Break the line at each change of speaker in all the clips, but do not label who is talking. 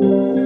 Merhaba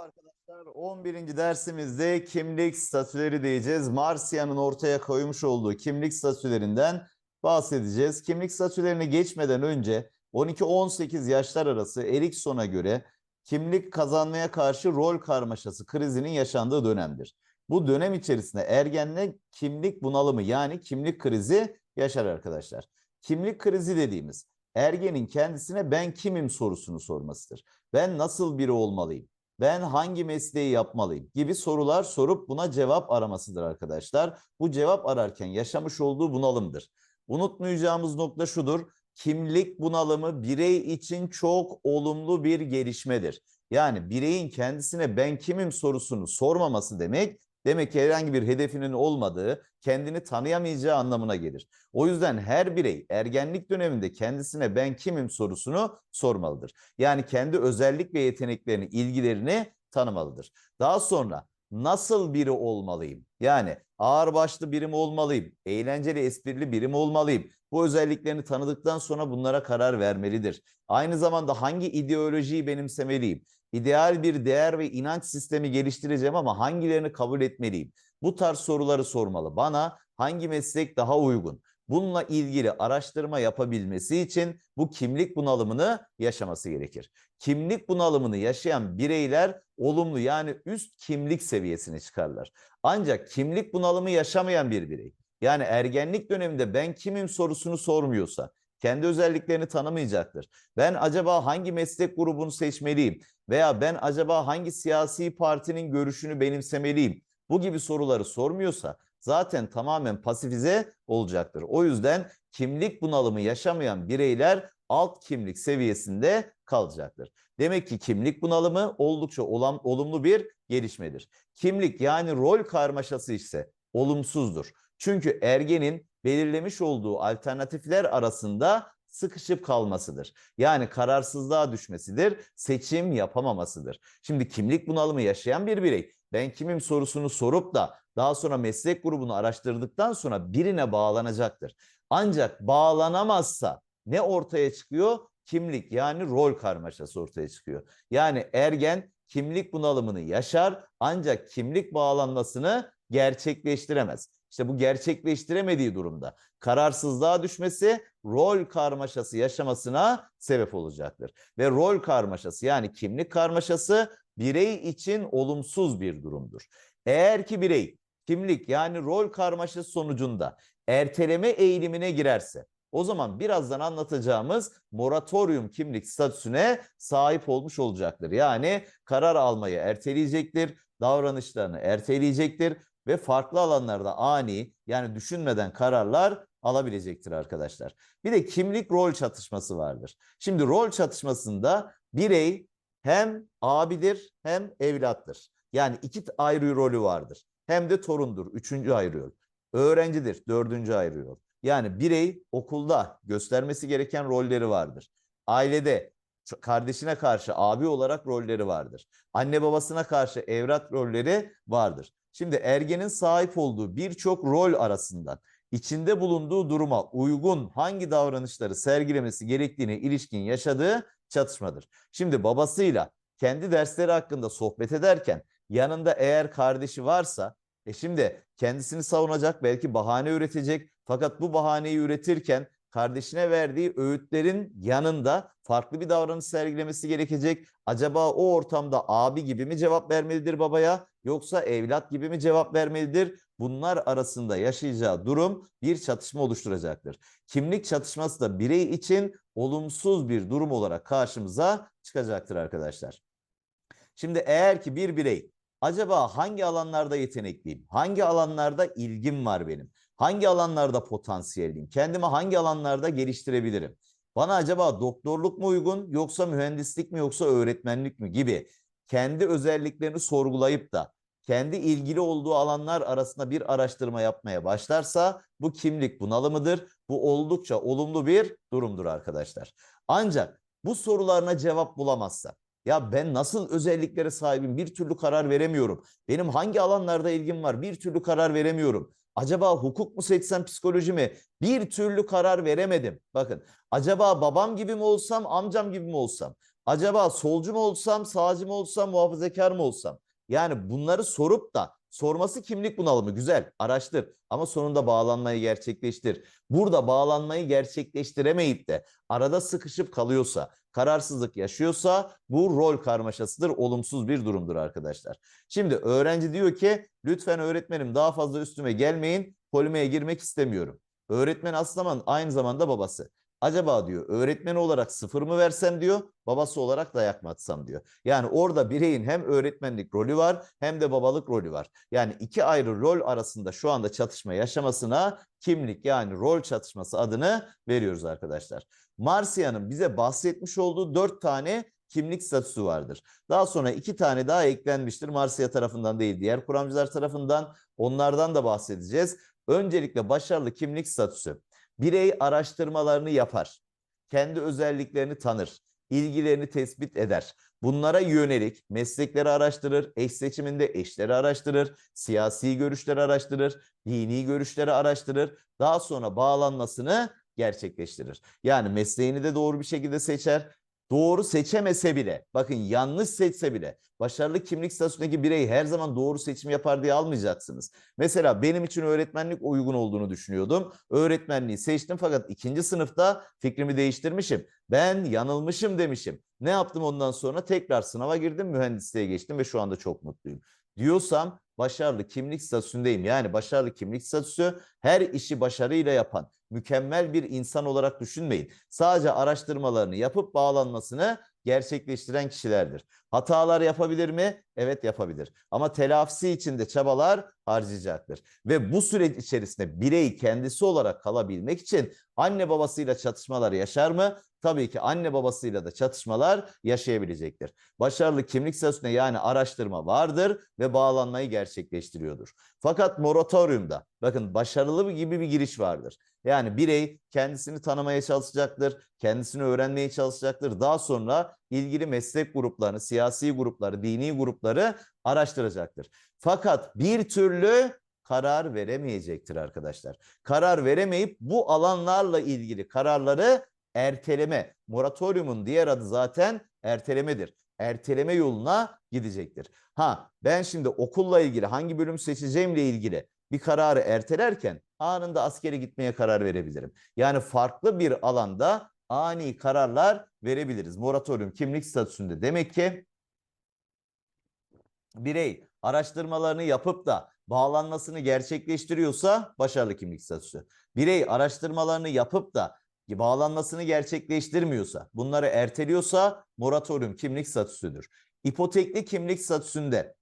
arkadaşlar. 11. dersimizde kimlik statüleri diyeceğiz. Marsia'nın ortaya koymuş olduğu kimlik statülerinden bahsedeceğiz. Kimlik statülerine geçmeden önce 12-18 yaşlar arası Erikson'a göre kimlik kazanmaya karşı rol karmaşası krizinin yaşandığı dönemdir. Bu dönem içerisinde ergenle kimlik bunalımı yani kimlik krizi yaşar arkadaşlar. Kimlik krizi dediğimiz ergenin kendisine ben kimim sorusunu sormasıdır. Ben nasıl biri olmalıyım? ben hangi mesleği yapmalıyım gibi sorular sorup buna cevap aramasıdır arkadaşlar. Bu cevap ararken yaşamış olduğu bunalımdır. Unutmayacağımız nokta şudur. Kimlik bunalımı birey için çok olumlu bir gelişmedir. Yani bireyin kendisine ben kimim sorusunu sormaması demek demek ki herhangi bir hedefinin olmadığı, kendini tanıyamayacağı anlamına gelir. O yüzden her birey ergenlik döneminde kendisine ben kimim sorusunu sormalıdır. Yani kendi özellik ve yeteneklerini, ilgilerini tanımalıdır. Daha sonra nasıl biri olmalıyım? Yani ağırbaşlı biri mi olmalıyım? Eğlenceli, esprili biri mi olmalıyım? Bu özelliklerini tanıdıktan sonra bunlara karar vermelidir. Aynı zamanda hangi ideolojiyi benimsemeliyim? İdeal bir değer ve inanç sistemi geliştireceğim ama hangilerini kabul etmeliyim? Bu tarz soruları sormalı. Bana hangi meslek daha uygun? Bununla ilgili araştırma yapabilmesi için bu kimlik bunalımını yaşaması gerekir. Kimlik bunalımını yaşayan bireyler olumlu yani üst kimlik seviyesine çıkarlar. Ancak kimlik bunalımı yaşamayan bir birey yani ergenlik döneminde ben kimim sorusunu sormuyorsa kendi özelliklerini tanımayacaktır. Ben acaba hangi meslek grubunu seçmeliyim veya ben acaba hangi siyasi partinin görüşünü benimsemeliyim? Bu gibi soruları sormuyorsa zaten tamamen pasifize olacaktır. O yüzden kimlik bunalımı yaşamayan bireyler alt kimlik seviyesinde kalacaktır. Demek ki kimlik bunalımı oldukça olan, olumlu bir gelişmedir. Kimlik yani rol karmaşası ise olumsuzdur. Çünkü ergenin belirlemiş olduğu alternatifler arasında sıkışıp kalmasıdır. Yani kararsızlığa düşmesidir, seçim yapamamasıdır. Şimdi kimlik bunalımı yaşayan bir birey ben kimim sorusunu sorup da daha sonra meslek grubunu araştırdıktan sonra birine bağlanacaktır. Ancak bağlanamazsa ne ortaya çıkıyor? Kimlik yani rol karmaşası ortaya çıkıyor. Yani ergen kimlik bunalımını yaşar ancak kimlik bağlanmasını gerçekleştiremez. İşte bu gerçekleştiremediği durumda kararsızlığa düşmesi rol karmaşası yaşamasına sebep olacaktır. Ve rol karmaşası yani kimlik karmaşası birey için olumsuz bir durumdur. Eğer ki birey kimlik yani rol karmaşası sonucunda erteleme eğilimine girerse o zaman birazdan anlatacağımız moratorium kimlik statüsüne sahip olmuş olacaktır. Yani karar almayı erteleyecektir, davranışlarını erteleyecektir ve farklı alanlarda ani yani düşünmeden kararlar alabilecektir arkadaşlar. Bir de kimlik rol çatışması vardır. Şimdi rol çatışmasında birey hem abidir hem evlattır. Yani iki ayrı rolü vardır. Hem de torundur. Üçüncü ayrı rol. Öğrencidir. Dördüncü ayrı rol. Yani birey okulda göstermesi gereken rolleri vardır. Ailede kardeşine karşı abi olarak rolleri vardır. Anne babasına karşı evlat rolleri vardır. Şimdi ergenin sahip olduğu birçok rol arasından içinde bulunduğu duruma uygun hangi davranışları sergilemesi gerektiğine ilişkin yaşadığı çatışmadır. Şimdi babasıyla kendi dersleri hakkında sohbet ederken yanında eğer kardeşi varsa e şimdi kendisini savunacak belki bahane üretecek fakat bu bahaneyi üretirken kardeşine verdiği öğütlerin yanında farklı bir davranış sergilemesi gerekecek. Acaba o ortamda abi gibi mi cevap vermelidir babaya yoksa evlat gibi mi cevap vermelidir? Bunlar arasında yaşayacağı durum bir çatışma oluşturacaktır. Kimlik çatışması da birey için olumsuz bir durum olarak karşımıza çıkacaktır arkadaşlar. Şimdi eğer ki bir birey acaba hangi alanlarda yetenekliyim? Hangi alanlarda ilgim var benim? Hangi alanlarda potansiyelliyim? Kendimi hangi alanlarda geliştirebilirim? Bana acaba doktorluk mu uygun yoksa mühendislik mi yoksa öğretmenlik mi gibi kendi özelliklerini sorgulayıp da kendi ilgili olduğu alanlar arasında bir araştırma yapmaya başlarsa bu kimlik bunalımıdır. Bu oldukça olumlu bir durumdur arkadaşlar. Ancak bu sorularına cevap bulamazsa ya ben nasıl özelliklere sahibim bir türlü karar veremiyorum. Benim hangi alanlarda ilgim var bir türlü karar veremiyorum Acaba hukuk mu seçsem psikoloji mi? Bir türlü karar veremedim. Bakın acaba babam gibi mi olsam amcam gibi mi olsam? Acaba solcu mu olsam sağcı mı olsam muhafazakar mı olsam? Yani bunları sorup da sorması kimlik bunalımı güzel araştır ama sonunda bağlanmayı gerçekleştir. Burada bağlanmayı gerçekleştiremeyip de arada sıkışıp kalıyorsa, kararsızlık yaşıyorsa bu rol karmaşasıdır, olumsuz bir durumdur arkadaşlar. Şimdi öğrenci diyor ki lütfen öğretmenim daha fazla üstüme gelmeyin, polemiğe girmek istemiyorum. Öğretmen Aslaman aynı zamanda babası. Acaba diyor öğretmen olarak sıfır mı versem diyor, babası olarak dayak mı atsam diyor. Yani orada bireyin hem öğretmenlik rolü var hem de babalık rolü var. Yani iki ayrı rol arasında şu anda çatışma yaşamasına kimlik yani rol çatışması adını veriyoruz arkadaşlar. Marsia'nın bize bahsetmiş olduğu dört tane kimlik statüsü vardır. Daha sonra iki tane daha eklenmiştir. Marsiya tarafından değil diğer kuramcılar tarafından onlardan da bahsedeceğiz. Öncelikle başarılı kimlik statüsü. Birey araştırmalarını yapar. Kendi özelliklerini tanır. ilgilerini tespit eder. Bunlara yönelik meslekleri araştırır, eş seçiminde eşleri araştırır, siyasi görüşleri araştırır, dini görüşleri araştırır. Daha sonra bağlanmasını gerçekleştirir. Yani mesleğini de doğru bir şekilde seçer. Doğru seçemese bile, bakın yanlış seçse bile başarılı kimlik statüsündeki birey her zaman doğru seçim yapar diye almayacaksınız. Mesela benim için öğretmenlik uygun olduğunu düşünüyordum. Öğretmenliği seçtim fakat ikinci sınıfta fikrimi değiştirmişim. Ben yanılmışım demişim. Ne yaptım ondan sonra? Tekrar sınava girdim, mühendisliğe geçtim ve şu anda çok mutluyum. Diyorsam başarılı kimlik statüsündeyim. Yani başarılı kimlik statüsü her işi başarıyla yapan, mükemmel bir insan olarak düşünmeyin. Sadece araştırmalarını yapıp bağlanmasını gerçekleştiren kişilerdir. Hatalar yapabilir mi? Evet yapabilir. Ama telafisi için de çabalar harcayacaktır. Ve bu süreç içerisinde birey kendisi olarak kalabilmek için anne babasıyla çatışmalar yaşar mı? Tabii ki anne babasıyla da çatışmalar yaşayabilecektir. Başarılı kimlik statüsüne yani araştırma vardır ve bağlanmayı gerçekleştiriyordur. Fakat moratoriumda bakın başarılı gibi bir giriş vardır. Yani birey kendisini tanımaya çalışacaktır, kendisini öğrenmeye çalışacaktır. Daha sonra ilgili meslek gruplarını, siyasi grupları, dini grupları araştıracaktır. Fakat bir türlü karar veremeyecektir arkadaşlar. Karar veremeyip bu alanlarla ilgili kararları erteleme, moratoriumun diğer adı zaten ertelemedir. Erteleme yoluna gidecektir. Ha ben şimdi okulla ilgili hangi bölüm seçeceğimle ilgili bir kararı ertelerken anında askere gitmeye karar verebilirim. Yani farklı bir alanda ani kararlar verebiliriz. Moratorium kimlik statüsünde. Demek ki birey araştırmalarını yapıp da bağlanmasını gerçekleştiriyorsa başarılı kimlik statüsü. Birey araştırmalarını yapıp da bağlanmasını gerçekleştirmiyorsa, bunları erteliyorsa moratorium kimlik statüsüdür. İpotekli kimlik statüsünde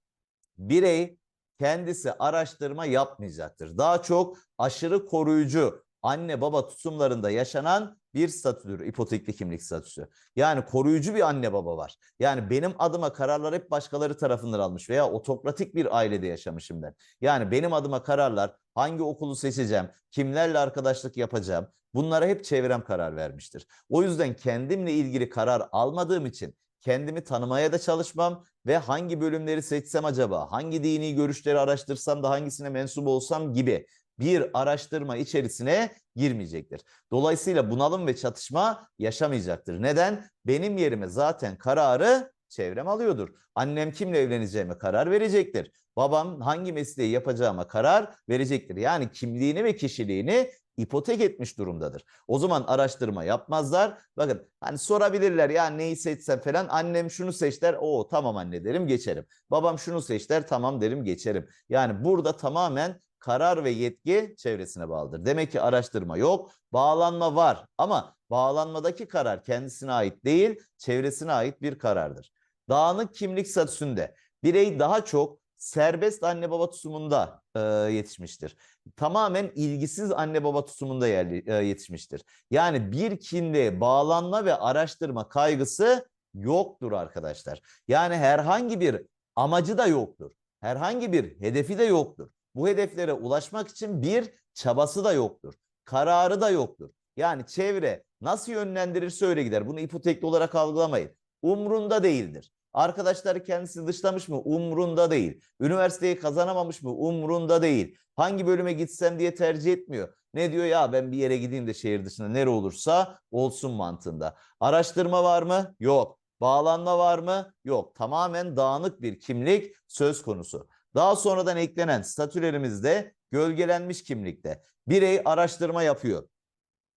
birey kendisi araştırma yapmayacaktır. Daha çok aşırı koruyucu anne baba tutumlarında yaşanan bir statüdür ipotekli kimlik statüsü. Yani koruyucu bir anne baba var. Yani benim adıma kararlar hep başkaları tarafından almış veya otokratik bir ailede yaşamışım ben. Yani benim adıma kararlar hangi okulu seçeceğim, kimlerle arkadaşlık yapacağım bunlara hep çevrem karar vermiştir. O yüzden kendimle ilgili karar almadığım için kendimi tanımaya da çalışmam ve hangi bölümleri seçsem acaba, hangi dini görüşleri araştırsam da hangisine mensup olsam gibi bir araştırma içerisine girmeyecektir. Dolayısıyla bunalım ve çatışma yaşamayacaktır. Neden? Benim yerime zaten kararı çevrem alıyordur. Annem kimle evleneceğime karar verecektir. Babam hangi mesleği yapacağıma karar verecektir. Yani kimliğini ve kişiliğini ipotek etmiş durumdadır. O zaman araştırma yapmazlar. Bakın hani sorabilirler ya neyi seçsem falan annem şunu seçler o tamam anne derim geçerim. Babam şunu seçler tamam derim geçerim. Yani burada tamamen karar ve yetki çevresine bağlıdır. Demek ki araştırma yok, bağlanma var ama bağlanmadaki karar kendisine ait değil, çevresine ait bir karardır. Dağınık kimlik statüsünde birey daha çok serbest anne baba tutumunda e, yetişmiştir. Tamamen ilgisiz anne baba tutumunda yerli, e, yetişmiştir. Yani bir kimliğe bağlanma ve araştırma kaygısı yoktur arkadaşlar. Yani herhangi bir amacı da yoktur. Herhangi bir hedefi de yoktur. Bu hedeflere ulaşmak için bir çabası da yoktur. Kararı da yoktur. Yani çevre nasıl yönlendirirse öyle gider. Bunu ipotekli olarak algılamayın. Umrunda değildir. Arkadaşları kendisi dışlamış mı? Umrunda değil. Üniversiteyi kazanamamış mı? Umrunda değil. Hangi bölüme gitsem diye tercih etmiyor. Ne diyor ya ben bir yere gideyim de şehir dışında nere olursa olsun mantığında. Araştırma var mı? Yok. Bağlanma var mı? Yok. Tamamen dağınık bir kimlik söz konusu. Daha sonradan eklenen statülerimizde gölgelenmiş kimlikte. Birey araştırma yapıyor.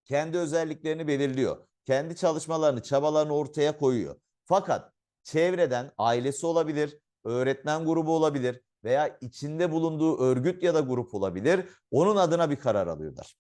Kendi özelliklerini belirliyor. Kendi çalışmalarını, çabalarını ortaya koyuyor. Fakat çevreden ailesi olabilir, öğretmen grubu olabilir veya içinde bulunduğu örgüt ya da grup olabilir. Onun adına bir karar alıyorlar.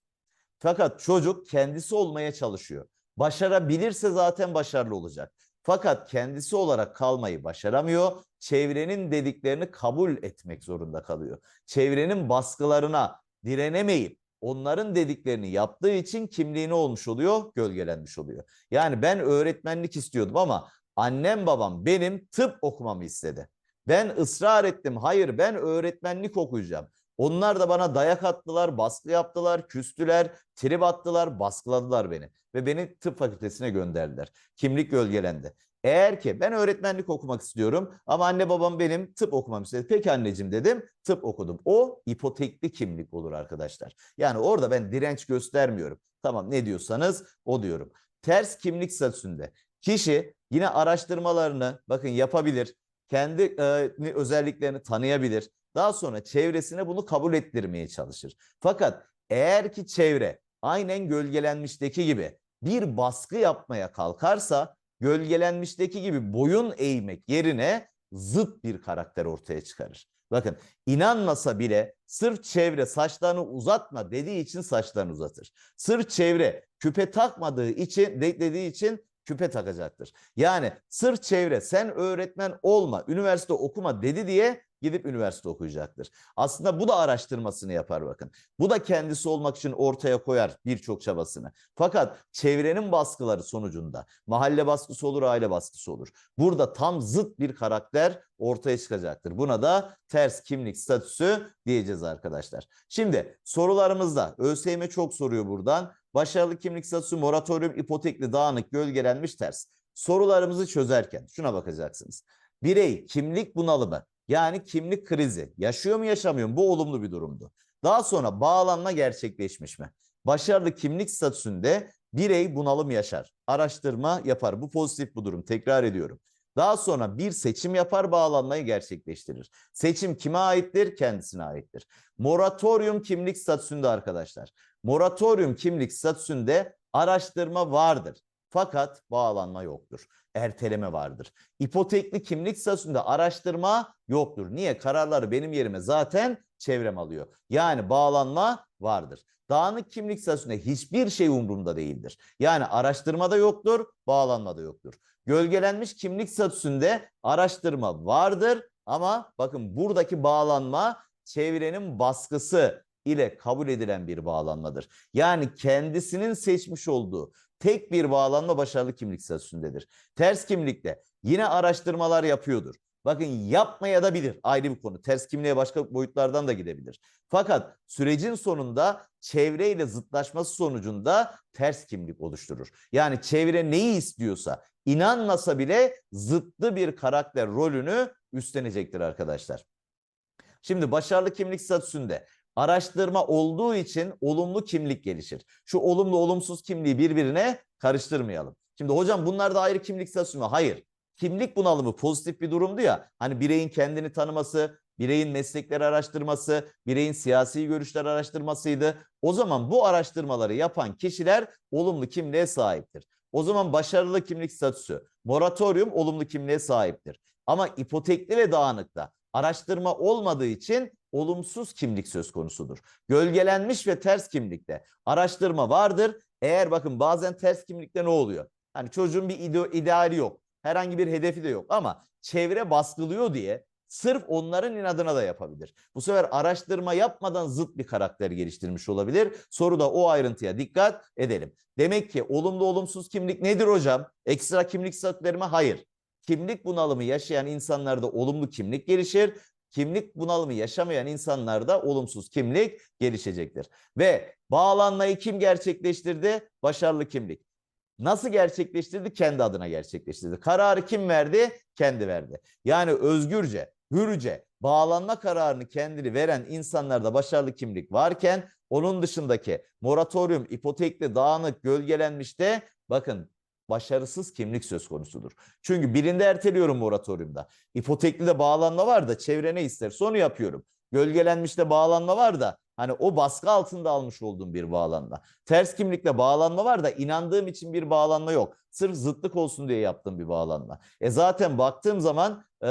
Fakat çocuk kendisi olmaya çalışıyor. Başarabilirse zaten başarılı olacak. Fakat kendisi olarak kalmayı başaramıyor. Çevrenin dediklerini kabul etmek zorunda kalıyor. Çevrenin baskılarına direnemeyip onların dediklerini yaptığı için kimliğini olmuş oluyor, gölgelenmiş oluyor. Yani ben öğretmenlik istiyordum ama annem babam benim tıp okumamı istedi. Ben ısrar ettim. Hayır ben öğretmenlik okuyacağım. Onlar da bana dayak attılar, baskı yaptılar, küstüler, trip attılar, baskıladılar beni. Ve beni tıp fakültesine gönderdiler. Kimlik gölgelendi. Eğer ki ben öğretmenlik okumak istiyorum ama anne babam benim tıp okumamı istedi. Peki anneciğim dedim tıp okudum. O ipotekli kimlik olur arkadaşlar. Yani orada ben direnç göstermiyorum. Tamam ne diyorsanız o diyorum. Ters kimlik statüsünde kişi yine araştırmalarını bakın yapabilir. Kendi e, özelliklerini tanıyabilir. Daha sonra çevresine bunu kabul ettirmeye çalışır. Fakat eğer ki çevre aynen gölgelenmişteki gibi bir baskı yapmaya kalkarsa gölgelenmişteki gibi boyun eğmek yerine zıt bir karakter ortaya çıkarır. Bakın inanmasa bile sırf çevre saçlarını uzatma dediği için saçlarını uzatır. Sırf çevre küpe takmadığı için de- dediği için küpe takacaktır. Yani sırf çevre sen öğretmen olma, üniversite okuma dedi diye gidip üniversite okuyacaktır. Aslında bu da araştırmasını yapar bakın. Bu da kendisi olmak için ortaya koyar birçok çabasını. Fakat çevrenin baskıları sonucunda mahalle baskısı olur, aile baskısı olur. Burada tam zıt bir karakter ortaya çıkacaktır. Buna da ters kimlik statüsü diyeceğiz arkadaşlar. Şimdi sorularımızda ÖSYM çok soruyor buradan. Başarılı kimlik statüsü moratorium ipotekli dağınık gölgelenmiş ters. Sorularımızı çözerken şuna bakacaksınız. Birey kimlik bunalımı yani kimlik krizi yaşıyor mu yaşamıyor mu? Bu olumlu bir durumdu. Daha sonra bağlanma gerçekleşmiş mi? Başarılı kimlik statüsünde birey bunalım yaşar. Araştırma yapar. Bu pozitif bu durum. Tekrar ediyorum. Daha sonra bir seçim yapar bağlanmayı gerçekleştirir. Seçim kime aittir? Kendisine aittir. Moratorium kimlik statüsünde arkadaşlar. Moratorium kimlik statüsünde araştırma vardır. Fakat bağlanma yoktur. Erteleme vardır. İpotekli kimlik statüsünde araştırma yoktur. Niye? Kararları benim yerime zaten çevrem alıyor. Yani bağlanma vardır. Dağınık kimlik statüsünde hiçbir şey umurumda değildir. Yani araştırma da yoktur, bağlanma da yoktur. Gölgelenmiş kimlik statüsünde araştırma vardır ama bakın buradaki bağlanma çevrenin baskısı ile kabul edilen bir bağlanmadır. Yani kendisinin seçmiş olduğu tek bir bağlanma başarılı kimlik statüsündedir. Ters kimlikte yine araştırmalar yapıyordur. Bakın yapmaya da bilir ayrı bir konu. Ters kimliğe başka boyutlardan da gidebilir. Fakat sürecin sonunda çevreyle zıtlaşması sonucunda ters kimlik oluşturur. Yani çevre neyi istiyorsa inanmasa bile zıttı bir karakter rolünü üstlenecektir arkadaşlar. Şimdi başarılı kimlik statüsünde araştırma olduğu için olumlu kimlik gelişir. Şu olumlu olumsuz kimliği birbirine karıştırmayalım. Şimdi hocam bunlar da ayrı kimlik statüsü mü? Hayır. Kimlik bunalımı pozitif bir durumdu ya. Hani bireyin kendini tanıması, bireyin meslekleri araştırması, bireyin siyasi görüşler araştırmasıydı. O zaman bu araştırmaları yapan kişiler olumlu kimliğe sahiptir. O zaman başarılı kimlik statüsü, moratorium olumlu kimliğe sahiptir. Ama ipotekli ve dağınıkta araştırma olmadığı için olumsuz kimlik söz konusudur. Gölgelenmiş ve ters kimlikte araştırma vardır. Eğer bakın bazen ters kimlikte ne oluyor? Hani çocuğun bir ide ideali yok. Herhangi bir hedefi de yok ama çevre baskılıyor diye sırf onların inadına da yapabilir. Bu sefer araştırma yapmadan zıt bir karakter geliştirmiş olabilir. Soruda o ayrıntıya dikkat edelim. Demek ki olumlu olumsuz kimlik nedir hocam? Ekstra kimlik statüleri mi? Hayır. Kimlik bunalımı yaşayan insanlarda olumlu kimlik gelişir. Kimlik bunalımı yaşamayan insanlarda olumsuz kimlik gelişecektir. Ve bağlanmayı kim gerçekleştirdi? Başarılı kimlik. Nasıl gerçekleştirdi? Kendi adına gerçekleştirdi. Kararı kim verdi? Kendi verdi. Yani özgürce, hürce, bağlanma kararını kendini veren insanlarda başarılı kimlik varken onun dışındaki moratorium, ipotekli, dağınık, gölgelenmiş de bakın başarısız kimlik söz konusudur. Çünkü birinde erteliyorum moratoriumda. İpotekli de bağlanma var da çevre ne isterse onu yapıyorum. Gölgelenmiş de bağlanma var da hani o baskı altında almış olduğum bir bağlanma. Ters kimlikle bağlanma var da inandığım için bir bağlanma yok. Sırf zıtlık olsun diye yaptığım bir bağlanma. E zaten baktığım zaman e,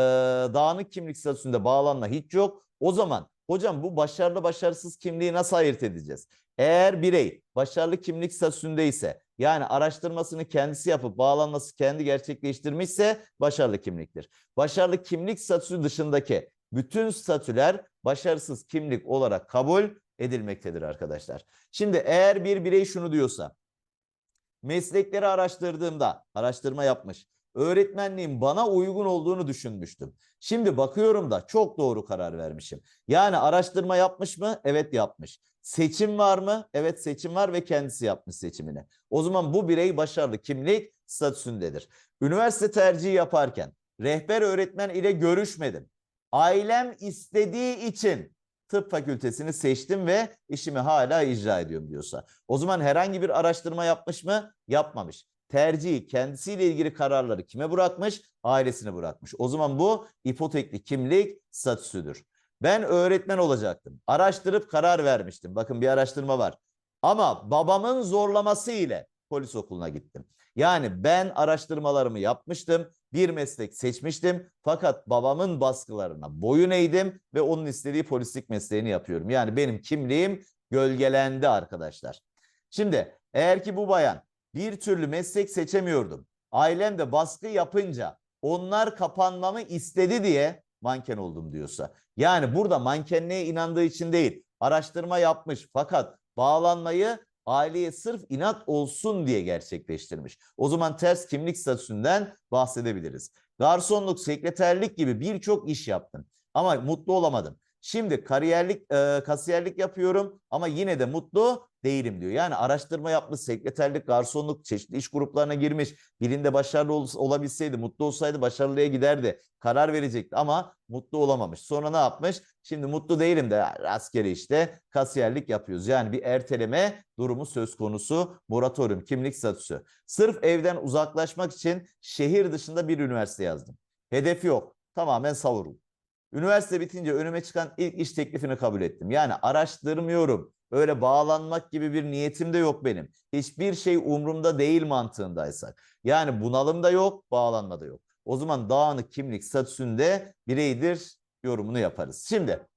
dağınık kimlik statüsünde bağlanma hiç yok. O zaman hocam bu başarılı başarısız kimliği nasıl ayırt edeceğiz? Eğer birey başarılı kimlik statüsündeyse yani araştırmasını kendisi yapıp bağlanması kendi gerçekleştirmişse başarılı kimliktir. Başarılı kimlik statüsü dışındaki bütün statüler başarısız kimlik olarak kabul edilmektedir arkadaşlar. Şimdi eğer bir birey şunu diyorsa meslekleri araştırdığımda araştırma yapmış. Öğretmenliğin bana uygun olduğunu düşünmüştüm. Şimdi bakıyorum da çok doğru karar vermişim. Yani araştırma yapmış mı? Evet yapmış. Seçim var mı? Evet seçim var ve kendisi yapmış seçimini. O zaman bu birey başarılı kimlik statüsündedir. Üniversite tercihi yaparken rehber öğretmen ile görüşmedim. Ailem istediği için tıp fakültesini seçtim ve işimi hala icra ediyorum diyorsa. O zaman herhangi bir araştırma yapmış mı? Yapmamış. Tercihi kendisiyle ilgili kararları kime bırakmış? Ailesine bırakmış. O zaman bu ipotekli kimlik statüsüdür. Ben öğretmen olacaktım. Araştırıp karar vermiştim. Bakın bir araştırma var. Ama babamın zorlaması ile polis okuluna gittim. Yani ben araştırmalarımı yapmıştım, bir meslek seçmiştim fakat babamın baskılarına boyun eğdim ve onun istediği polislik mesleğini yapıyorum. Yani benim kimliğim gölgelendi arkadaşlar. Şimdi eğer ki bu bayan bir türlü meslek seçemiyordum. Ailem de baskı yapınca onlar kapanmamı istedi diye manken oldum diyorsa. Yani burada mankenliğe inandığı için değil, araştırma yapmış fakat bağlanmayı aileye sırf inat olsun diye gerçekleştirmiş. O zaman ters kimlik statüsünden bahsedebiliriz. Garsonluk, sekreterlik gibi birçok iş yaptım ama mutlu olamadım. Şimdi kariyerlik, e, kasiyerlik yapıyorum ama yine de mutlu değilim diyor. Yani araştırma yapmış, sekreterlik, garsonluk, çeşitli iş gruplarına girmiş. Birinde başarılı ol, olabilseydi, mutlu olsaydı başarılıya giderdi. Karar verecekti ama mutlu olamamış. Sonra ne yapmış? Şimdi mutlu değilim de askeri işte kasiyerlik yapıyoruz. Yani bir erteleme durumu söz konusu. Moratorium, kimlik statüsü. Sırf evden uzaklaşmak için şehir dışında bir üniversite yazdım. Hedef yok. Tamamen savurul. Üniversite bitince önüme çıkan ilk iş teklifini kabul ettim. Yani araştırmıyorum. Öyle bağlanmak gibi bir niyetim de yok benim. Hiçbir şey umurumda değil mantığındaysak. Yani bunalım da yok, bağlanma da yok. O zaman dağınık kimlik statüsünde bireydir yorumunu yaparız. Şimdi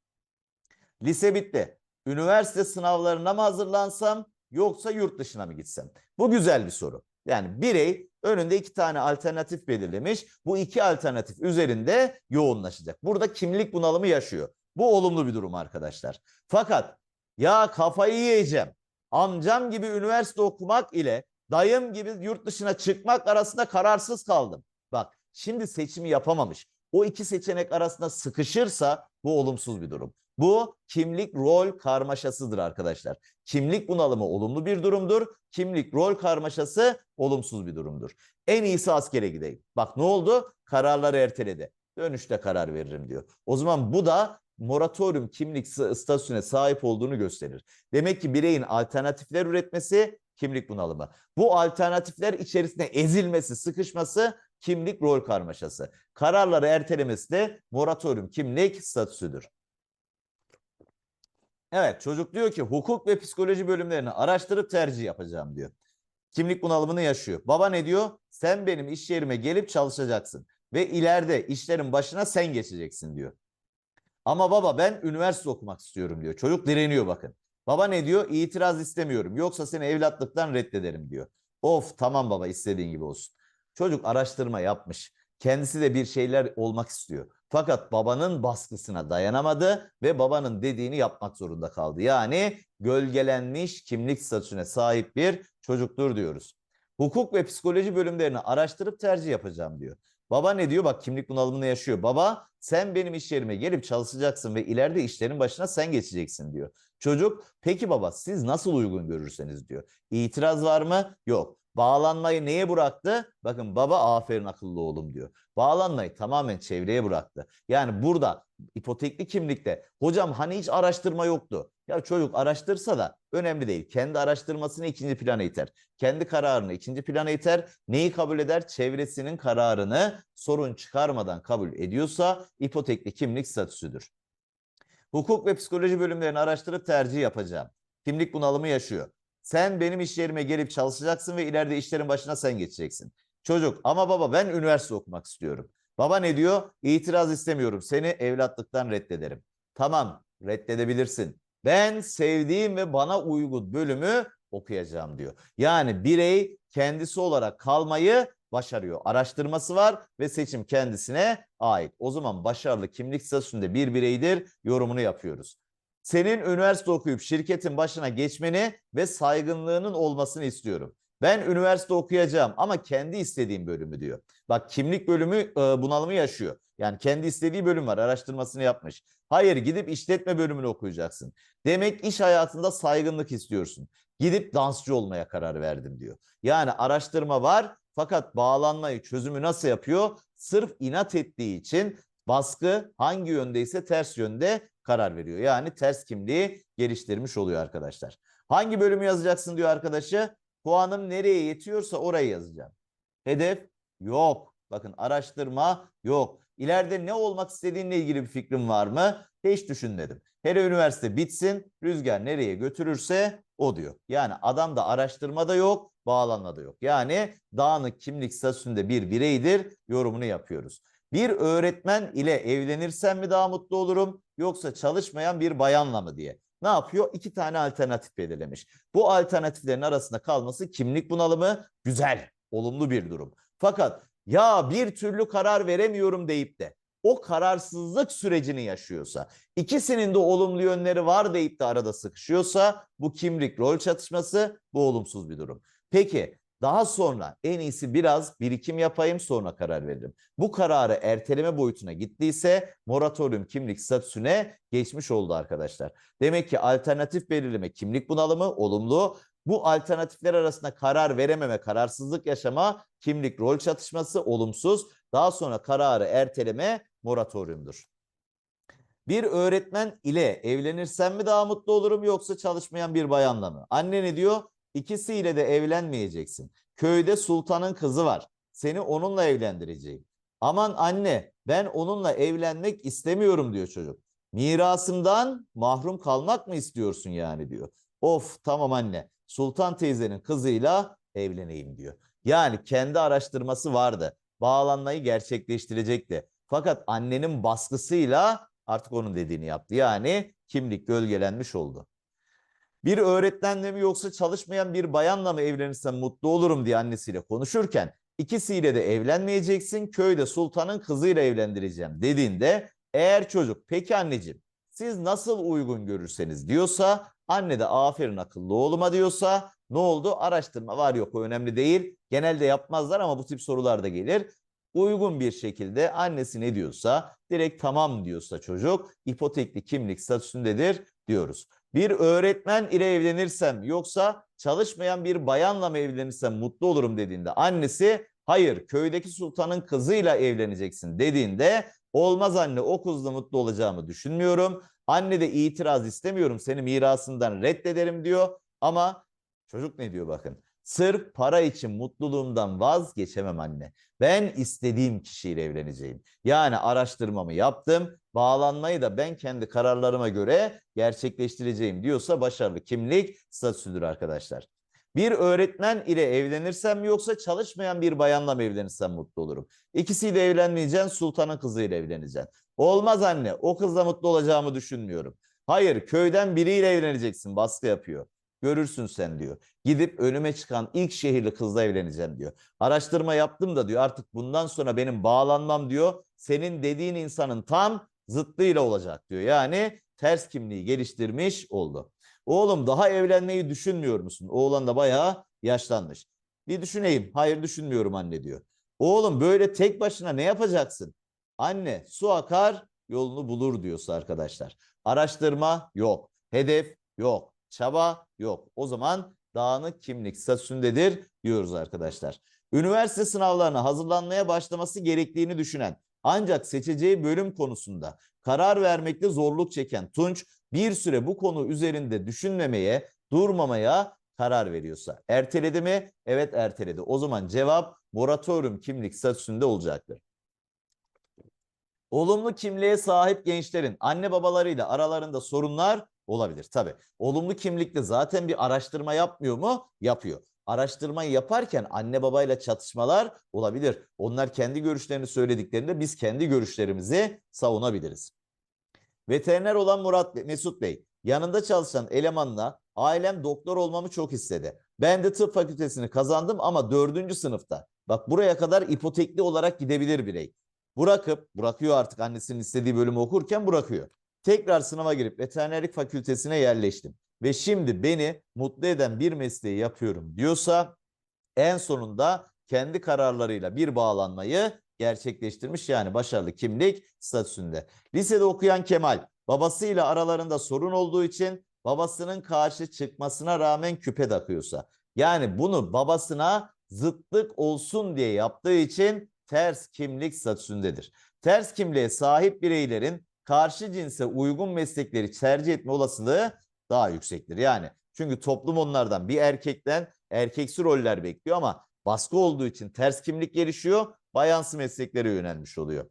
lise bitti. Üniversite sınavlarına mı hazırlansam yoksa yurt dışına mı gitsem? Bu güzel bir soru. Yani birey önünde iki tane alternatif belirlemiş. Bu iki alternatif üzerinde yoğunlaşacak. Burada kimlik bunalımı yaşıyor. Bu olumlu bir durum arkadaşlar. Fakat ya kafayı yiyeceğim. Amcam gibi üniversite okumak ile dayım gibi yurt dışına çıkmak arasında kararsız kaldım. Bak şimdi seçimi yapamamış. O iki seçenek arasında sıkışırsa bu olumsuz bir durum. Bu kimlik rol karmaşasıdır arkadaşlar. Kimlik bunalımı olumlu bir durumdur. Kimlik rol karmaşası olumsuz bir durumdur. En iyisi askere gideyim. Bak ne oldu? Kararları erteledi. Dönüşte karar veririm diyor. O zaman bu da moratorium kimlik statüsüne sahip olduğunu gösterir. Demek ki bireyin alternatifler üretmesi kimlik bunalımı. Bu alternatifler içerisinde ezilmesi, sıkışması kimlik rol karmaşası. Kararları ertelemesi de moratorium kimlik statüsüdür. Evet çocuk diyor ki hukuk ve psikoloji bölümlerini araştırıp tercih yapacağım diyor. Kimlik bunalımını yaşıyor. Baba ne diyor? Sen benim iş yerime gelip çalışacaksın ve ileride işlerin başına sen geçeceksin diyor. Ama baba ben üniversite okumak istiyorum diyor. Çocuk direniyor bakın. Baba ne diyor? İtiraz istemiyorum. Yoksa seni evlatlıktan reddederim diyor. Of tamam baba istediğin gibi olsun. Çocuk araştırma yapmış. Kendisi de bir şeyler olmak istiyor. Fakat babanın baskısına dayanamadı ve babanın dediğini yapmak zorunda kaldı. Yani gölgelenmiş kimlik statüsüne sahip bir çocuktur diyoruz. Hukuk ve psikoloji bölümlerini araştırıp tercih yapacağım diyor. Baba ne diyor? Bak kimlik bunalımını yaşıyor. Baba sen benim iş yerime gelip çalışacaksın ve ileride işlerin başına sen geçeceksin diyor. Çocuk peki baba siz nasıl uygun görürseniz diyor. İtiraz var mı? Yok. Bağlanmayı neye bıraktı? Bakın baba aferin akıllı oğlum diyor. Bağlanmayı tamamen çevreye bıraktı. Yani burada ipotekli kimlikte hocam hani hiç araştırma yoktu. Ya çocuk araştırsa da önemli değil. Kendi araştırmasını ikinci plana iter. Kendi kararını ikinci plana iter. Neyi kabul eder? Çevresinin kararını sorun çıkarmadan kabul ediyorsa ipotekli kimlik statüsüdür. Hukuk ve psikoloji bölümlerini araştırıp tercih yapacağım. Kimlik bunalımı yaşıyor. Sen benim iş yerime gelip çalışacaksın ve ileride işlerin başına sen geçeceksin. Çocuk ama baba ben üniversite okumak istiyorum. Baba ne diyor? İtiraz istemiyorum. Seni evlatlıktan reddederim. Tamam reddedebilirsin. Ben sevdiğim ve bana uygun bölümü okuyacağım diyor. Yani birey kendisi olarak kalmayı başarıyor. Araştırması var ve seçim kendisine ait. O zaman başarılı kimlik statüsünde bir bireydir yorumunu yapıyoruz. Senin üniversite okuyup şirketin başına geçmeni ve saygınlığının olmasını istiyorum. Ben üniversite okuyacağım ama kendi istediğim bölümü diyor. Bak kimlik bölümü e, bunalımı yaşıyor. Yani kendi istediği bölüm var araştırmasını yapmış. Hayır gidip işletme bölümünü okuyacaksın. Demek iş hayatında saygınlık istiyorsun. Gidip dansçı olmaya karar verdim diyor. Yani araştırma var fakat bağlanmayı çözümü nasıl yapıyor? Sırf inat ettiği için baskı hangi yöndeyse ters yönde karar veriyor. Yani ters kimliği geliştirmiş oluyor arkadaşlar. Hangi bölümü yazacaksın diyor arkadaşı. Puanım nereye yetiyorsa orayı yazacağım. Hedef yok. Bakın araştırma yok. İleride ne olmak istediğinle ilgili bir fikrim var mı? Hiç düşünmedim. Hele üniversite bitsin, rüzgar nereye götürürse o diyor. Yani adamda araştırma da yok, bağlanma da yok. Yani dağınık kimlik statüsünde bir bireydir yorumunu yapıyoruz. Bir öğretmen ile evlenirsem mi daha mutlu olurum yoksa çalışmayan bir bayanla mı diye. Ne yapıyor? İki tane alternatif belirlemiş. Bu alternatiflerin arasında kalması kimlik bunalımı güzel, olumlu bir durum. Fakat ya bir türlü karar veremiyorum deyip de o kararsızlık sürecini yaşıyorsa, ikisinin de olumlu yönleri var deyip de arada sıkışıyorsa bu kimlik rol çatışması bu olumsuz bir durum. Peki daha sonra en iyisi biraz birikim yapayım sonra karar veririm. Bu kararı erteleme boyutuna gittiyse moratorium kimlik statüsüne geçmiş oldu arkadaşlar. Demek ki alternatif belirleme kimlik bunalımı olumlu. Bu alternatifler arasında karar verememe, kararsızlık yaşama, kimlik rol çatışması olumsuz. Daha sonra kararı erteleme moratoriumdur. Bir öğretmen ile evlenirsem mi daha mutlu olurum yoksa çalışmayan bir bayanla mı? Anne ne diyor? İkisiyle de evlenmeyeceksin. Köyde sultanın kızı var. Seni onunla evlendireceğim. Aman anne ben onunla evlenmek istemiyorum diyor çocuk. Mirasımdan mahrum kalmak mı istiyorsun yani diyor. Of tamam anne sultan teyzenin kızıyla evleneyim diyor. Yani kendi araştırması vardı. Bağlanmayı gerçekleştirecekti. Fakat annenin baskısıyla artık onun dediğini yaptı. Yani kimlik gölgelenmiş oldu. Bir öğretmenle mi yoksa çalışmayan bir bayanla mı evlenirsem mutlu olurum diye annesiyle konuşurken ikisiyle de evlenmeyeceksin köyde sultanın kızıyla evlendireceğim dediğinde eğer çocuk peki anneciğim siz nasıl uygun görürseniz diyorsa anne de aferin akıllı oğluma diyorsa ne oldu? Araştırma var yok o önemli değil. Genelde yapmazlar ama bu tip sorular da gelir. Uygun bir şekilde annesi ne diyorsa direkt tamam diyorsa çocuk ipotekli kimlik statüsündedir diyoruz. Bir öğretmen ile evlenirsem yoksa çalışmayan bir bayanla mı evlenirsem mutlu olurum dediğinde annesi hayır köydeki sultanın kızıyla evleneceksin dediğinde olmaz anne o kızla mutlu olacağımı düşünmüyorum. Anne de itiraz istemiyorum seni mirasından reddederim diyor ama çocuk ne diyor bakın. Sırf para için mutluluğumdan vazgeçemem anne. Ben istediğim kişiyle evleneceğim. Yani araştırmamı yaptım. Bağlanmayı da ben kendi kararlarıma göre gerçekleştireceğim diyorsa başarılı kimlik statüsüdür arkadaşlar. Bir öğretmen ile evlenirsem yoksa çalışmayan bir bayanla mı evlenirsem mutlu olurum. İkisiyle evlenmeyeceksin, sultanın kızıyla evleneceksin. Olmaz anne, o kızla mutlu olacağımı düşünmüyorum. Hayır, köyden biriyle evleneceksin, baskı yapıyor. Görürsün sen diyor. Gidip önüme çıkan ilk şehirli kızla evleneceğim diyor. Araştırma yaptım da diyor artık bundan sonra benim bağlanmam diyor. Senin dediğin insanın tam zıttıyla olacak diyor. Yani ters kimliği geliştirmiş oldu. Oğlum daha evlenmeyi düşünmüyor musun? Oğlan da bayağı yaşlanmış. Bir düşüneyim. Hayır düşünmüyorum anne diyor. Oğlum böyle tek başına ne yapacaksın? Anne su akar yolunu bulur diyorsa arkadaşlar. Araştırma yok. Hedef yok. Çaba yok. O zaman dağınık kimlik statüsündedir diyoruz arkadaşlar. Üniversite sınavlarına hazırlanmaya başlaması gerektiğini düşünen ancak seçeceği bölüm konusunda karar vermekte zorluk çeken Tunç bir süre bu konu üzerinde düşünmemeye, durmamaya karar veriyorsa. Erteledi mi? Evet erteledi. O zaman cevap moratorium kimlik statüsünde olacaktır. Olumlu kimliğe sahip gençlerin anne babalarıyla aralarında sorunlar olabilir. Tabii olumlu kimlikte zaten bir araştırma yapmıyor mu? Yapıyor. Araştırmayı yaparken anne babayla çatışmalar olabilir. Onlar kendi görüşlerini söylediklerinde biz kendi görüşlerimizi savunabiliriz. Veteriner olan Murat Mesut Bey yanında çalışan elemanla ailem doktor olmamı çok istedi. Ben de tıp fakültesini kazandım ama dördüncü sınıfta. Bak buraya kadar ipotekli olarak gidebilir birey. Bırakıp, bırakıyor artık annesinin istediği bölümü okurken bırakıyor. Tekrar sınava girip veterinerlik fakültesine yerleştim. Ve şimdi beni mutlu eden bir mesleği yapıyorum diyorsa en sonunda kendi kararlarıyla bir bağlanmayı gerçekleştirmiş yani başarılı kimlik statüsünde. Lisede okuyan Kemal babasıyla aralarında sorun olduğu için babasının karşı çıkmasına rağmen küpe takıyorsa yani bunu babasına zıtlık olsun diye yaptığı için ters kimlik statüsündedir. Ters kimliğe sahip bireylerin karşı cinse uygun meslekleri tercih etme olasılığı daha yüksektir. Yani çünkü toplum onlardan bir erkekten erkeksi roller bekliyor ama baskı olduğu için ters kimlik gelişiyor, bayansı mesleklere yönelmiş oluyor.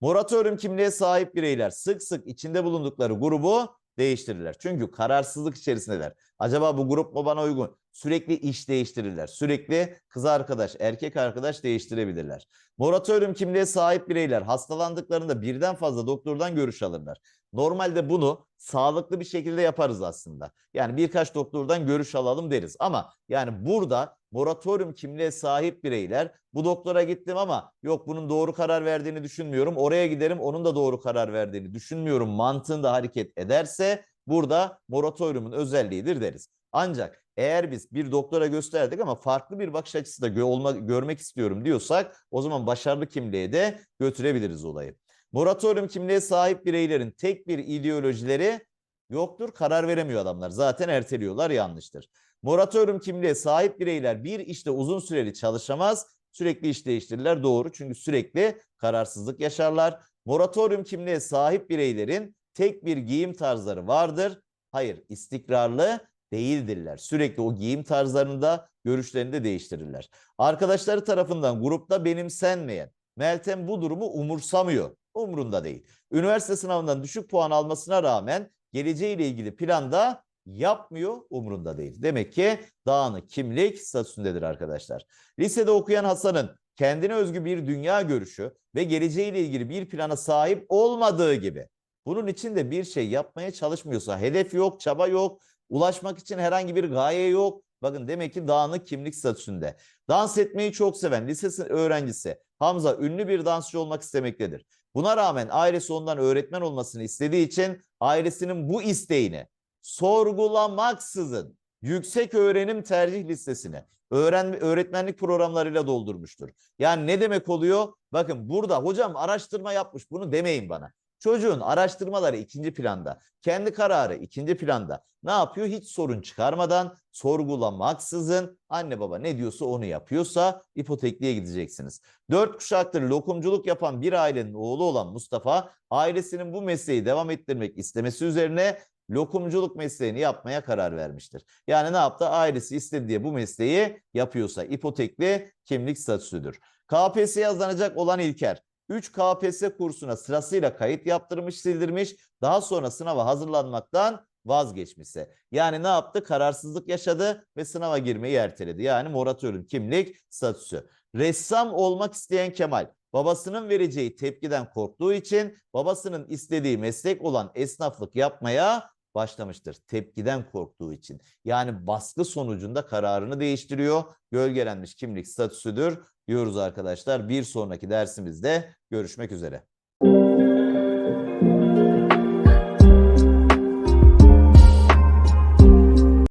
Moratorium kimliğe sahip bireyler sık sık içinde bulundukları grubu değiştirirler. Çünkü kararsızlık içerisindeler. Acaba bu grup mu bana uygun? Sürekli iş değiştirirler. Sürekli kız arkadaş, erkek arkadaş değiştirebilirler. Moratorium kimliğe sahip bireyler hastalandıklarında birden fazla doktordan görüş alırlar. Normalde bunu sağlıklı bir şekilde yaparız aslında. Yani birkaç doktordan görüş alalım deriz. Ama yani burada moratorium kimliğe sahip bireyler bu doktora gittim ama yok bunun doğru karar verdiğini düşünmüyorum. Oraya giderim onun da doğru karar verdiğini düşünmüyorum mantığında hareket ederse burada moratoriumun özelliğidir deriz. Ancak eğer biz bir doktora gösterdik ama farklı bir bakış açısı da gö olma, görmek istiyorum diyorsak o zaman başarılı kimliğe de götürebiliriz olayı. Moratorium kimliğe sahip bireylerin tek bir ideolojileri yoktur. Karar veremiyor adamlar. Zaten erteliyorlar yanlıştır. Moratorium kimliğe sahip bireyler bir işte uzun süreli çalışamaz. Sürekli iş değiştirirler. Doğru. Çünkü sürekli kararsızlık yaşarlar. Moratorium kimliğe sahip bireylerin tek bir giyim tarzları vardır. Hayır, istikrarlı değildirler. Sürekli o giyim tarzlarında görüşlerini de değiştirirler. Arkadaşları tarafından grupta benimsenmeyen Meltem bu durumu umursamıyor. Umrunda değil. Üniversite sınavından düşük puan almasına rağmen geleceğiyle ilgili planda yapmıyor, umrunda değil. Demek ki dağınık kimlik statüsündedir arkadaşlar. Lisede okuyan Hasan'ın kendine özgü bir dünya görüşü ve geleceğiyle ilgili bir plana sahip olmadığı gibi bunun için de bir şey yapmaya çalışmıyorsa, hedef yok, çaba yok, ulaşmak için herhangi bir gaye yok. Bakın demek ki dağınık kimlik statüsünde. Dans etmeyi çok seven lise öğrencisi Hamza ünlü bir dansçı olmak istemektedir. Buna rağmen ailesi ondan öğretmen olmasını istediği için ailesinin bu isteğini sorgulamaksızın yüksek öğrenim tercih listesine öğren öğretmenlik programlarıyla doldurmuştur. Yani ne demek oluyor? Bakın burada hocam araştırma yapmış bunu demeyin bana. Çocuğun araştırmaları ikinci planda, kendi kararı ikinci planda. Ne yapıyor? Hiç sorun çıkarmadan, sorgulamaksızın anne baba ne diyorsa onu yapıyorsa ipotekliğe gideceksiniz. Dört kuşaktır lokumculuk yapan bir ailenin oğlu olan Mustafa, ailesinin bu mesleği devam ettirmek istemesi üzerine lokumculuk mesleğini yapmaya karar vermiştir. Yani ne yaptı? Ailesi istedi diye bu mesleği yapıyorsa ipotekli kimlik statüsüdür. KPSS'ye yazılacak olan İlker 3 KPSS kursuna sırasıyla kayıt yaptırmış, sildirmiş. Daha sonra sınava hazırlanmaktan vazgeçmişse. Yani ne yaptı? Kararsızlık yaşadı ve sınava girmeyi erteledi. Yani moratorium kimlik statüsü. Ressam olmak isteyen Kemal babasının vereceği tepkiden korktuğu için babasının istediği meslek olan esnaflık yapmaya başlamıştır. Tepkiden korktuğu için. Yani baskı sonucunda kararını değiştiriyor. Gölgelenmiş kimlik statüsüdür diyoruz arkadaşlar. Bir sonraki dersimizde görüşmek üzere.